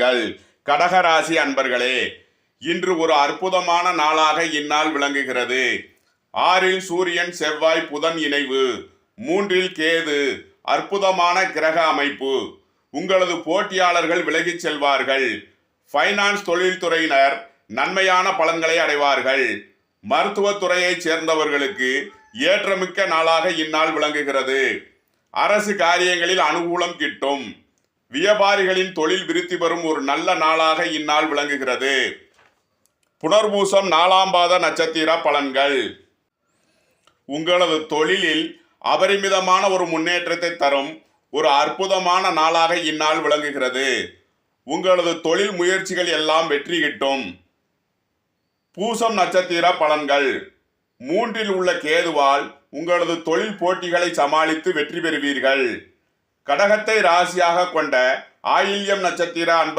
உங்கள் கடகராசி அன்பர்களே இன்று ஒரு அற்புதமான நாளாக இந்நாள் விளங்குகிறது. ஆறில் சூரியன் செவ்வாய் புதன் இணைவு. மூன்றில் கேது அற்புதமான கிரக அமைப்பு. உங்களது போட்டியாளர்கள் விலகிச் செல்வார்கள். ஃபைனான்ஸ் தொழில்துறையினர் நன்மையான பலன்களை அடைவார்கள். மருத்துவத்துறையைச் சேர்ந்தவர்களுக்கு ஏற்றமிக்க நாளாக இந்நாள் விளங்குகிறது. அரசு காரியங்களில் அனுகூலம் கிட்டும். வியாபாரிகளின் தொழில் விருத்தி பெறும் ஒரு நல்ல நாளாக இந்நாள் விளங்குகிறது. புனர்பூசம் நாலாம் பாத நட்சத்திர பலன்கள். உங்களது தொழிலில் அபரிமிதமான ஒரு முன்னேற்றத்தை தரும் ஒரு அற்புதமான நாளாக இந்நாள் விளங்குகிறது. உங்களது தொழில் முயற்சிகள் எல்லாம் வெற்றி கிட்டும். பூசம் நட்சத்திர பலன்கள். மூன்றில் உள்ள கேதுவால் உங்களது தொழில் போட்டிகளை சமாளித்து வெற்றி பெறுவீர்கள். கடகத்தை ராசியாக கொண்ட ஆயில்யம் நட்சத்திர அன்பர்கள்